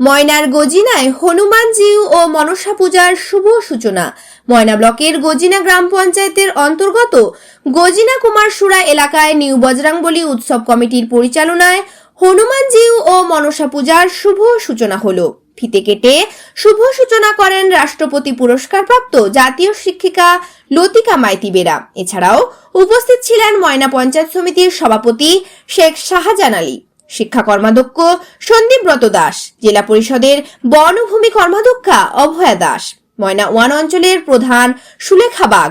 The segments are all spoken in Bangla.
ময়নার গজিনায় হনুমানজিউ ও মনসা পূজার শুভ সূচনা। ময়না ব্লকের গজিনা গ্রাম পঞ্চায়েতের অন্তর্গত গজিনা কুমারসুরা এলাকায় নিউ বজরাংবলী উৎসব কমিটির পরিচালনায় হনুমানজিউ ও মনসা পূজার শুভ সূচনা হলো। ফিতে কেটে শুভ সূচনা করেন রাষ্ট্রপতি পুরস্কারপ্রাপ্ত জাতীয় শিক্ষিকা লতিকা মাইতি বেরা এছাড়াও উপস্থিত ছিলেন ময়না পঞ্চায়েত সমিতির সভাপতি শেখ শাহজাহান আলী। শিক্ষা কর্মাধ্যক্ষ সন্দীপব্রত দাস, জেলা পরিষদের বনভূমি কর্মাধ্যক্ষা অভয়া দাস, ময়না ওয়ান অঞ্চলের প্রধান সুলেখা বাগ,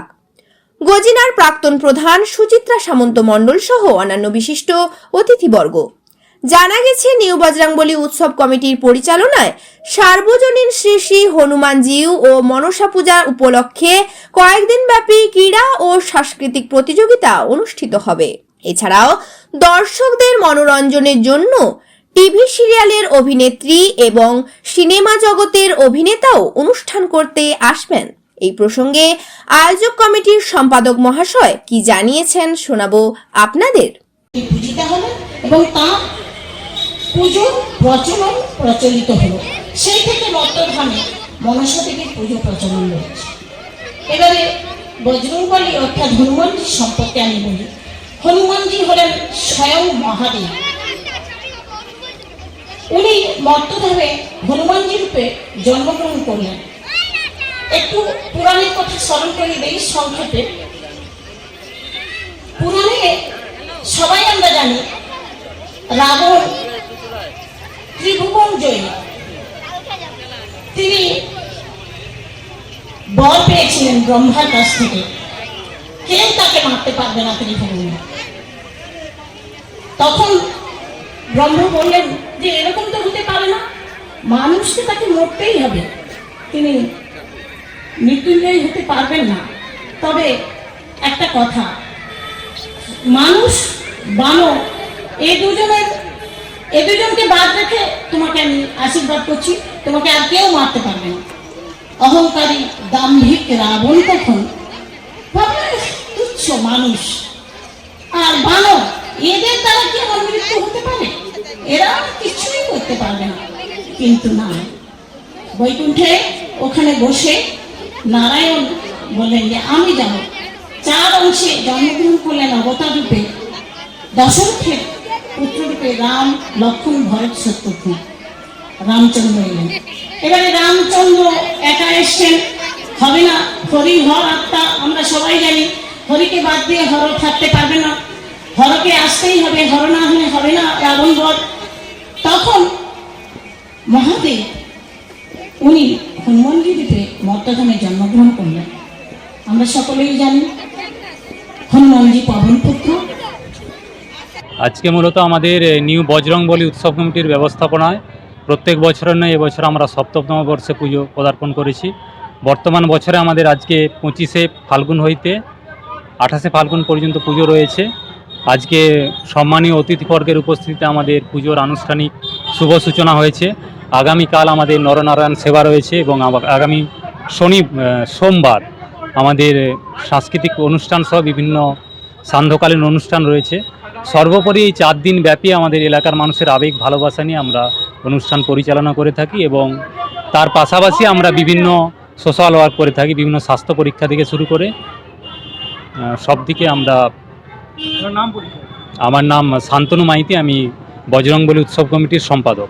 গজিনার প্রাক্তন প্রধান সুচিত্রা সামন্ত মণ্ডল সহ অন্যান্য বিশিষ্ট অতিথিবর্গ। জানা গেছে, নিউ বজরাংবলী উৎসব কমিটির পরিচালনায় সার্বজনীন শ্রী শ্রী হনুমানজিউ ও মনসা পূজা উপলক্ষে কয়েকদিন ব্যাপী ক্রীড়া ও সাংস্কৃতিক প্রতিযোগিতা অনুষ্ঠিত হবে। এছাড়াও দর্শকদের মনোরঞ্জনের জন্য টিভি সিরিয়ালের অভিনেত্রী এবং সিনেমা জগতের অভিনেতাও অনুষ্ঠান করতে আসবেন। এই প্রসঙ্গে আয়োজক কমিটির সম্পাদক মহাশয় কি জানিয়েছেন শোনাবো আপনাদের। এবং তার পুজো প্রচলন প্রচলিত হলো। সেই থেকে বর্তমানে মনসা দেবীর পুজো প্রচলন রয়েছে। এবারে বজরংবলী অর্থাৎ হনুমানজি সম্পর্কে আমি বলি। হনুমানজি হলেন স্বয়ং মহাদেব। উনি মর্তধামে হনুমানজি রূপে জন্মগ্রহণ করলেন। একটু পুরাণের কথা স্মরণ করে দেই সংক্ষেপে। পুরাণে সবাই আমরা জানি, রাবণ ত্রিভুবন জয়ী তিনি বর পেয়েছিলেন ব্রহ্মার কাছ থেকে। কেউ তাকে মারতে পারবে না ত্রিভুবনে? তখন ব্রহ্ম বললেন যে, এরকম তো হতে পারে না। মানুষকে তাকে মরতেই হবে। তিনি মৃত্যুঞ্জয়ী হতে পারবেন না। তবে একটা কথা, মানুষ বানর এই দুজনের এ দুজনকে বাদ রেখে তোমাকে আমি আশীর্বাদ করছি। তোমাকে আর কেউ মারতে পারবে না। অহংকারী, দাম্ভিক রাবণ তখন তুচ্ছ মানুষ। আর বানর, এদের দ্বারা কি আমার মৃত্যু হতে পারে? এরা কিছুই করতে পারবে না। কিন্তু না। বৈকুণ্ঠে ওখানে বসে নারায়ণ বললেন যে, আমি যাব। চার অংশে জন্মগ্রহণ করলেন অবতার রূপে দশরথের পুত্ররূপে রাম লক্ষ্মণ ভরত শত্রুঘ্ন রামচন্দ্র এলেন। এবারে রামচন্দ্র একা এসছেন। হবে না। হরি, হর, আত্মা, আমরা সবাই জানি, হরিকে বাদ দিয়ে হর থাকতে পারবে না। হরকে আসতেই হবে। হর না হলে হবে না রাবণ বধ তখন মহাদেব, উনি হনুমানগিরিতে মর্তধামে জন্মগ্রহণ করলেন। আমরা সকলেই জানি, হনুমানজি পবন পুত্র আজকে মূলত আমাদের নিউ বজরংবলী উৎসব কমিটির ব্যবস্থাপনায় প্রত্যেক বছরের নয় এবছর আমরা সপ্তমতম বর্ষে পুজো পদার্পণ করেছি। বর্তমান বছরে আমাদের আজকে পঁচিশে ফাল্গুন হইতে আঠাশে ফাল্গুন পর্যন্ত পুজো রয়েছে। আজকে সম্মানীয় অতিথিবর্গের উপস্থিতিতে আমাদের পুজোর আনুষ্ঠানিক শুভ সূচনা হয়েছে। আগামীকাল আমাদের নরনারায়ণ সেবা রয়েছে এবং আগামী শনি সোমবার আমাদের সাংস্কৃতিক অনুষ্ঠান সহ বিভিন্ন সান্ধ্যকালীন অনুষ্ঠান রয়েছে। সর্বোপরি এই চার দিন ব্যাপী আমাদের এলাকার মানুষের আবেগ ভালোবাসা নিয়ে আমরা অনুষ্ঠান পরিচালনা করে থাকি এবং তার পাশাপাশি আমরা বিভিন্ন সোশ্যাল ওয়ার্ক করে থাকি বিভিন্ন স্বাস্থ্য পরীক্ষা থেকে শুরু করে সব দিকে আমরা আমার নাম শান্তনু মাইতি আমি বজরংবলী উৎসব কমিটির সম্পাদক।